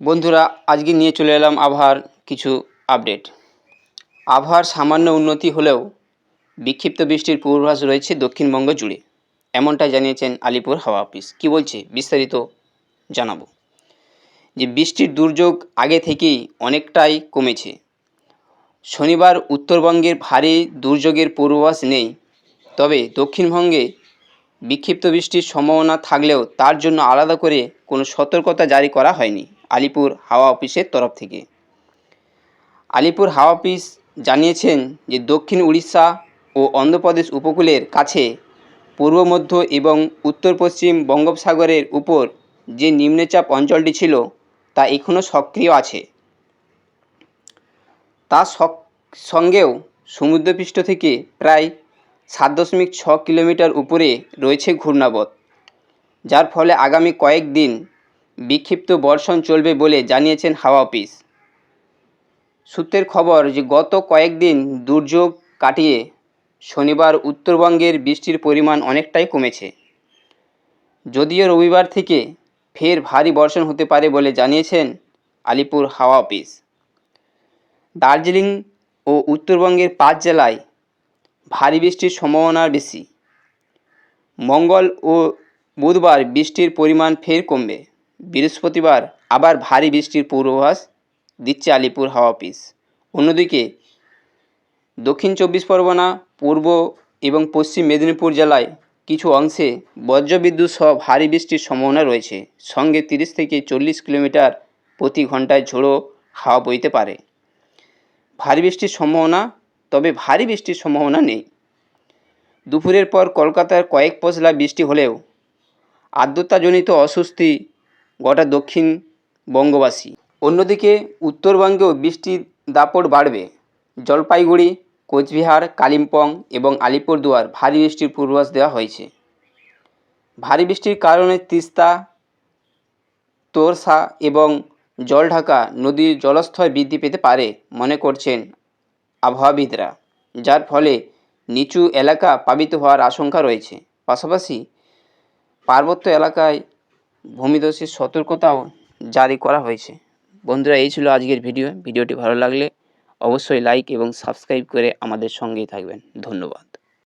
বন্ধুরা, আজকে নিয়ে চলে এলাম আবহাওয়ার কিছু আপডেট আবহাওয়ার সামান্য উন্নতি হলেও বিক্ষিপ্ত বৃষ্টির পূর্বাভাস রয়েছে দক্ষিণবঙ্গ জুড়ে। এমনটাই জানিয়েছেন আলিপুর হাওয়া অফিস কী বলছে? বিস্তারিত জানাব। যে বৃষ্টির দুর্যোগ আগে থেকেই অনেকটাই কমেছে। শনিবার উত্তরবঙ্গের ভারী দুর্যোগের পূর্বাভাস নেই। তবে দক্ষিণবঙ্গে বিক্ষিপ্ত বৃষ্টির সম্ভাবনা থাকলেও তার জন্য আলাদা করে কোনো সতর্কতা জারি করা হয়নি। আলিপুর হাওয়া অফিসের তরফ থেকে। আলিপুর হাওয়া অফিস জানিয়েছেন যে দক্ষিণ উড়িষ্যা ও অন্ধ্রপ্রদেশ উপকূলের কাছে পূর্ব, মধ্য এবং উত্তর, পশ্চিম বঙ্গোপসাগরের উপর যে নিম্নচাপ অঞ্চলটি ছিল তা এখনও সক্রিয় আছে। সক- সঙ্গেও সমুদ্রপৃষ্ঠ থেকে প্রায় সাত দশমিক ছ কিলোমিটার উপরে রয়েছে ঘূর্ণাবত, যার ফলে আগামী কয়েকদিন বিক্ষিপ্ত বর্ষণ চলবে বলে জানিয়েছেন হাওয়া অফিস। সূত্রের খবর যে গত কয়েকদিন দুর্যোগ কাটিয়ে শনিবার উত্তরবঙ্গের বৃষ্টির পরিমাণ অনেকটাই কমেছে। যদিও রবিবার থেকে ফের ভারী বর্ষণ হতে পারে বলে জানিয়েছেন আলিপুর হাওয়া অফিস। দার্জিলিং ও উত্তরবঙ্গের পাঁচ জেলায় ভারী বৃষ্টির সম্ভাবনা বেশি। মঙ্গল ও বুধবার বৃষ্টির পরিমাণ ফের কমবে। বৃহস্পতিবার আবার ভারী বৃষ্টির পূর্বাভাস দিচ্ছে আলিপুর হাওয়া অফিস। অন্যদিকে, দক্ষিণ চব্বিশ পরগনা, পূর্ব এবং পশ্চিম মেদিনীপুর জেলায় কিছু অংশে বজ্রবিদ্যুৎ সহ ভারী বৃষ্টির সম্ভাবনা রয়েছে। সঙ্গে তিরিশ থেকে চল্লিশ কিলোমিটার প্রতি ঘন্টায় ঝোড়ো হাওয়া বইতে পারে। ভারী বৃষ্টির সম্ভাবনা, তবে ভারী বৃষ্টির সম্ভাবনা নেই। দুপুরের পর কলকাতার কয়েক পশলা বৃষ্টি হলেও আর্দ্রতাজনিত অস্বস্তি গোটা দক্ষিণ বঙ্গবাসী। অন্যদিকে উত্তরবঙ্গেও বৃষ্টির দাপট বাড়বে। জলপাইগুড়ি, কোচবিহার, কালিম্পং এবং আলিপুরদুয়ার ভারী বৃষ্টির পূর্বাভাস দেওয়া হয়েছে। ভারী বৃষ্টির কারণে তিস্তা, তোরসা এবং জলঢাকা নদীর জলস্তর বৃদ্ধি পেতে পারে মনে করছেন আবহাওয়াবিদরা। যার ফলে নিচু এলাকা প্লাবিত হওয়ার আশঙ্কা রয়েছে। পাশাপাশি পার্বত্য এলাকায় ভূমিধসের সতর্কতাও জারি করা হয়েছে। বন্ধুরা, এই ছিল আজকের ভিডিও। ভিডিওটি ভালো লাগলে অবশ্যই লাইক এবং সাবস্ক্রাইব করে আমাদের সঙ্গেই থাকবেন। ধন্যবাদ।